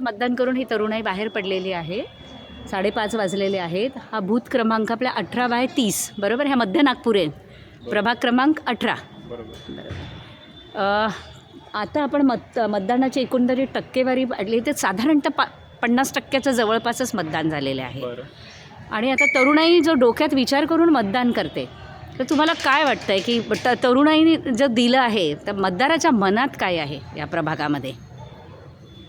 मतदान करून ही तरुणाई बाहेर पडलेली आहे. साडेपाच वाजलेले आहेत. हा बूथ क्रमांक आपला अठरा बाय तीस. बरोबर? ह्या मध्य नागपूर. आहे प्रभाग क्रमांक अठरा. बरोबर. आता आपण मत मतदानाची एकंदरीत टक्केवारी पाडली तर साधारणतः पा पन्नास टक्क्याच्या जवळपासच मतदान झालेले आहे. आणि आता तरुणाई जो डोक्यात विचार करून मतदान करते तर तुम्हाला काय वाटतंय की त तरुणाईने जर दिलं आहे तर मतदाराच्या मनात काय आहे या प्रभागामध्ये?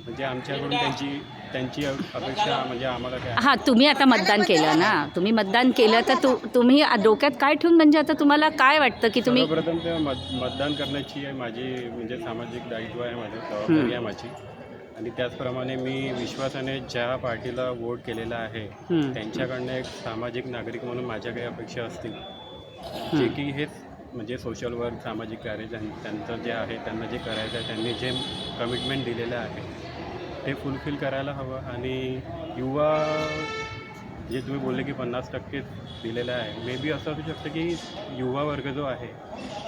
म्हणजे आमच्याकडून त्यांची त्यांची अपेक्षा म्हणजे आम्हाला काय हां तुम्ही आता मतदान केलं ना. तुम्ही मतदान केलं तर तु तुम्ही डोक्यात काय ठेवून म्हणजे आता तुम्हाला काय वाटतं की तुम्ही सर्वप्रथम ते मत मतदान करण्याची माझी म्हणजे सामाजिक दायित्व आहे माझं जबाबदारी आहे माझी. आणि त्याचप्रमाणे मी विश्वासाने ज्या पार्टीला वोट केलेला आहे हं, त्यांच्याकडनं एक सामाजिक नागरिक म्हणून माझ्या काही अपेक्षा असतील. जे की हेच म्हणजे सोशल वर्क सामाजिक कार्य ज्यां- त्यांचं जे आहे त्यांना जे करायचं आहे त्यांनी जे कमिटमेंट दिलेलं आहे ते फुलफिल करायला हवं. आणि युवा जे तुम्ही बोलले की पन्नास टक्के दिलेलं आहे मे बी असं असू शकतं की युवा वर्ग जो आहे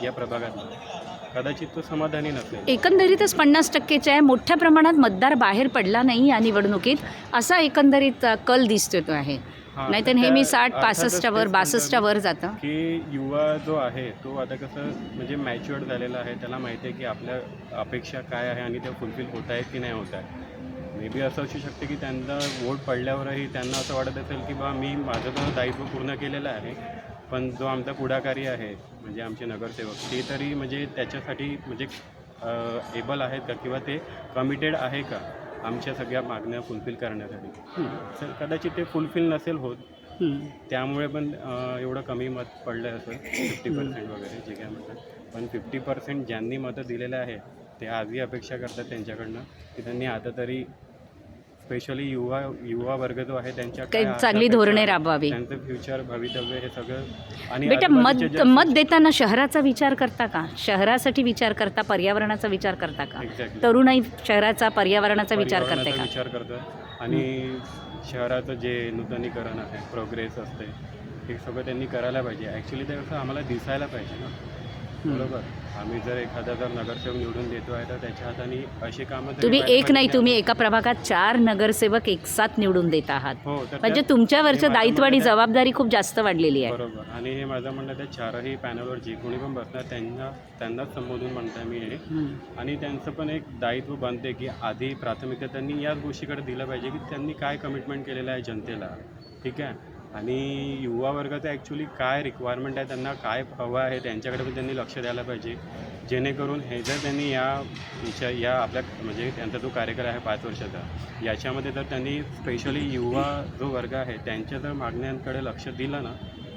या प्रभागातला कदाचित तो समाधानी नसेल. एकंदरीतच पन्नास टक्केचे आहे मोठ्या प्रमाणात मतदार बाहेर पडला नाही या निवडणुकीत असा एकंदरीत कल दिसतो तो आहे. हां, नाहीतर तर हे मी साठ अर्थातच पासष्टच्या वर तेच बासष्टच्या म्हणतो वर जातं. की युवा जो आहे तो आता कसं म्हणजे मॅच्युअर्ड झालेला आहे त्याला माहिती आहे की आपल्या अपेक्षा काय आहे आणि त्या फुलफिल होत आहेत की नाही होत आहे मे बी असं असू शकते की त्यांना वोट पडल्यावरही त्यांना असं वाटत असेल की बा मी माझं तर दायित्व पूर्ण केलेलं आहे पण जो आमचा पुढाकारी आहे म्हणजे आमचे नगरसेवक ते तरी म्हणजे त्याच्यासाठी म्हणजे एबल आहेत का किंवा ते कमिटेड आहे का? आमच्या सगळ्या मागण्या फुलफिल करण्यासाठी. तर कदाचित ते फुलफिल नसेल होत. त्यामुळे पण एवढं कमी मत पडलं असेल फिफ्टी पर्सेंट वगैरे जे काय म्हणतात. पण फिफ्टी पर्सेंट ज्यांनी मतं दिलेलं आहे ते आजही अपेक्षा करतात त्यांच्याकडनं की त्यांनी आता तरी स्पेशली युवा युवा वर्ग जो आहे त्यांच्या काही चांगली धोरणे राबवावी. त्यांचं फ्युचर भवितव्य हे सगळं आणि बेटा मत मत देताना शहराचा विचार करता का? शहरासाठी विचार करता पर्यावरणाचा विचार करता का. तरुणाई शहराचा पर्यावरणाचा विचार करते का? विचार करतं आणि शहराचं जे नूतनीकरण आहे प्रोग्रेस असते हे सगळं त्यांनी करायला पाहिजे. ॲक्च्युली ते कसं आम्हाला दिसायला पाहिजे ना. बरोबर. आम्ही जर एखादा जर नगरसेवक निवडून देतो आहे तर त्याच्या हाताने अशी कामं तुम्ही एक नाही. तुम्ही एका प्रभागात चार नगरसेवक एकसाथ निवडून देत आहात. हो तर म्हणजे त्या- तुमच्यावरचं माझं दायित्व आणि जबाबदारी खूप जास्त वाढलेली आहे. बरोबर. आणि हे माझं म्हणणं त्या चारही पॅनलवर जे कोणी पण बसणार त्यांना त्यांनाच संबोधून म्हणताय मी हे. हं. आणि त्यांचं पण एक दायित्व बनते की आधी प्राथमिकता त्यांनी याच गोष्टीकडे दिलं पाहिजे की त्यांनी काय कमिटमेंट केलेलं आहे जनतेला. ठीक आहे? आणि युवा वर्गाचं ॲक्च्युली काय रिक्वायरमेंट आहे त्यांना काय हवं आहे त्यांच्याकडे पण त्यांनी लक्ष द्यायला पाहिजे. जेणेकरून हे जर त्यांनी या याच्या या आपल्या म्हणजे त्यांचा जो कार्यकाळ आहे पाच वर्षाचा याच्यामध्ये जर त्यांनी स्पेशली युवा जो वर्ग आहे त्यांच्या जर मागण्यांकडे लक्ष दिलं ना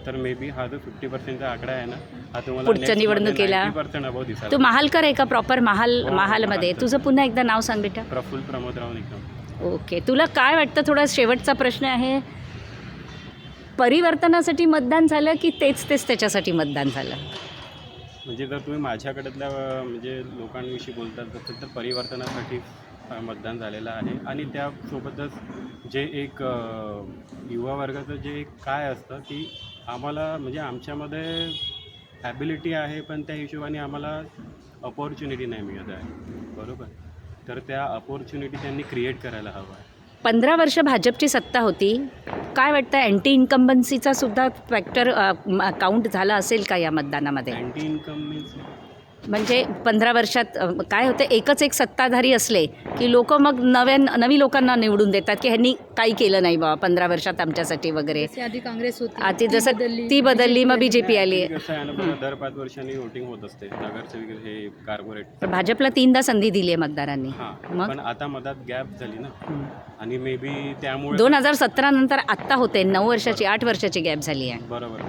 तर मे बी हा जो फिफ्टी पर्सेंटचा आकडा आहे ना हा तुम्हाला पुढच्या निवडणुकीला- पर्सेंट अभाव दिसायला तू महालकर आहे का प्रॉपर महाल हो, हो, महालमध्ये. तुझं पुन्हा एकदा नाव सांग बेटा. प्रफुल्ल प्रमोदराव निकम. ओके. तुला काय वाटतं? थोडा शेवटचा प्रश्न आहे. परिवर्तनासाठी मतदान झालं की तेच तेच त्याच्यासाठी मतदान झालं? म्हणजे जर तुम्ही माझ्याकडल्या म्हणजे लोकांविषयी बोलतात तर तर परिवर्तनासाठी मतदान झालेलं आहे. आणि त्यासोबतच जे एक युवा वर्गाचं जे एक काय असतं की आम्हाला म्हणजे आमच्यामध्ये ॲबिलिटी आहे पण त्या हिशोबाने आम्हाला अपॉर्च्युनिटी नाही मिळत आहे. बरोबर? तर त्या अपॉर्च्युनिटी त्यांनी क्रिएट करायला हवं आहे. पंधरा वर्ष भाजपची सत्ता होती. काय वाटतं अँटी इन्कम्बन्सीचा सुद्धा फॅक्टर काउंट झाला असेल का या मतदानामध्ये? अँटी इन्कम मीन्स म्हणजे पंधरा वर्षात काय होतं एकच एक सत्ताधारी असले की लोक मग नव्या नवी लोकांना निवडून देतात की ह्यांनी काही केलं नाही बाबा पंधरा वर्षात आमच्यासाठी वगैरे. जसे आधी काँग्रेस होती आधी जसं ती बदलली मग बी जे पी आली दर पाच वर्षांनी वोटिंग होत असते. नगरसेवक हे कार्पोरेट भाजपला तीनदा संधी दिली आहे मतदारांनी. मग? पण आता मधात गॅप झाली ना. आणि मे बी त्यामुळे दोन हजार सतरा नंतर आत्ता होते नऊ वर्षाची आठ वर्षाची गॅप झाली आहे. बरोबर.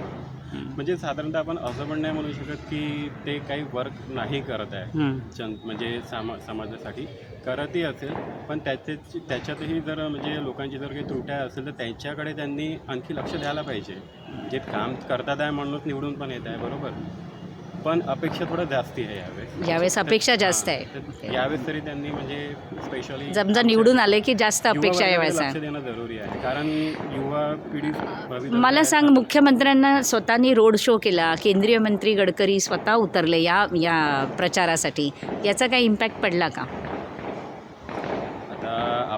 म्हणजे साधारणतः आपण असं पण नाही म्हणू शकत की ते काही वर्क नाही करत आहे. जन म्हणजे सामा समाजासाठी. करतही असेल पण त्याचे त्याच्यातही जर म्हणजे लोकांची जर काही त्रुट्या असेल तर त्यांच्याकडे त्यांनी आणखी लक्ष द्यायला पाहिजे. जे काम करतात आहे म्हणूनच निवडून पण येत आहे बरोबर? पण अपेक्षा थोडं जास्ती आहे यावेळेस. यावेळेस अपेक्षा जास्त आहे. तर यावेळेस तरी त्यांनी म्हणजे स्पेशली समजा निवडून आले की जास्त अपेक्षा यावेळेस. लक्ष आहे देणं जरुरी आहे. कारण युवा पिढी भवितव्य मला आहे. सांग मुख्यमंत्र्यांना स्वतःनी रोड शो केला केंद्रीय मंत्री गडकरी स्वतः उतरले या या प्रचारासाठी. याचा काही इम्पॅक्ट पडला का?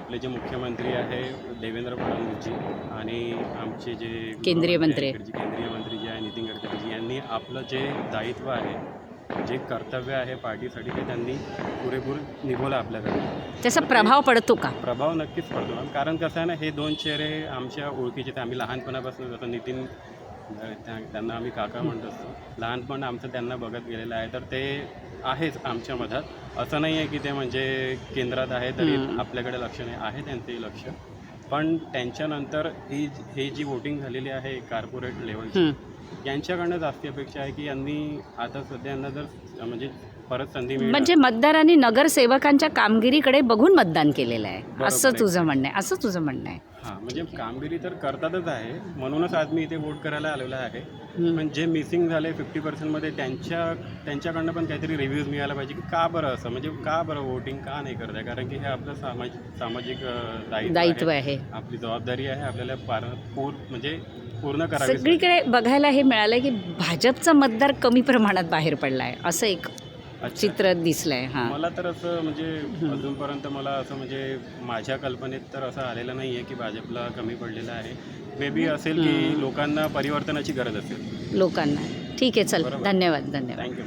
आपले जे मुख्यमंत्री आहे देवेंद्र फडणवीसजी आणि आमचे जे केंद्रीय मंत्री. केंद्रीय मंत्री जे आहे नितीन गडकरीजी यांनी आपलं जे दायित्व आहे जे कर्तव्य आहे पार्टीसाठी ते त्यांनी पुरेपूर निभवलं आपल्याकडे त्याचा प्रभाव पडतो का? प्रभाव नक्कीच पडतो. कारण कसं आहे ना हे दोन चेहरे आमच्या ओळखीचे ते आम्ही लहानपणापासून जसं नितीन त्यांना आम्ही काका म्हणत असतो लहानपण आमचं त्यांना बघत गेलेलं आहे तर ते आहेच आमच्या मधात असं नाही आहे की ते म्हणजे केंद्रात आहे तरी. आपल्याकडे लक्ष नाही आहे त्यांचंही लक्ष पण त्यांच्यानंतर ही ही जी वोटिंग झालेली आहे कार्पोरेट लेवलची. यांच्याकडनं जास्ती अपेक्षा आहे की यांनी आता सध्या यांना जर म्हणजे परत संधी मिळणार. म्हणजे मतदारांनी नगरसेवकांच्या कामगिरीकडे बघून मतदान केलेलं आहे. असं आहे. तुझं म्हणणं आहे. असं तुझं म्हणणं आहे. हां म्हणजे कामगिरी तर करतातच आहे. म्हणूनच आज मी इथे वोट करायला आलेलो आहे. हं. पण जे मिसिंग झाले फिफ्टी पर्सेंटमध्ये त्यांच्या त्यांच्याकडनं पण काहीतरी रिव्ह्यूज मिळायला पाहिजे की का बरं असं? म्हणजे का बरं वोटिंग का नाही करत आहे कारण की हे आपलं सामाजिक सामाजिक अं, दायित्व दायित्व आहे. आहे आपली जबाबदारी आहे. आपल्याला पार पूर म्हणजे पूर्ण करावी सगळीकडे बघायला हे मिळालं की भाजपचा मतदार कमी प्रमाणात बाहेर पडला आहे असं एक चित्र दिसलंय हां. मला तर असं म्हणजे अजूनपर्यंत मला असं म्हणजे माझ्या कल्पनेत तर असं आलेलं नाही आहे की भाजपला कमी पडलेलं आहे. मे बी असेल की लोकांना परिवर्तनाची गरज असेल. लोकांना. ठीक आहे चल. बरोबर. धन्यवाद धन्यवाद. थँक्यू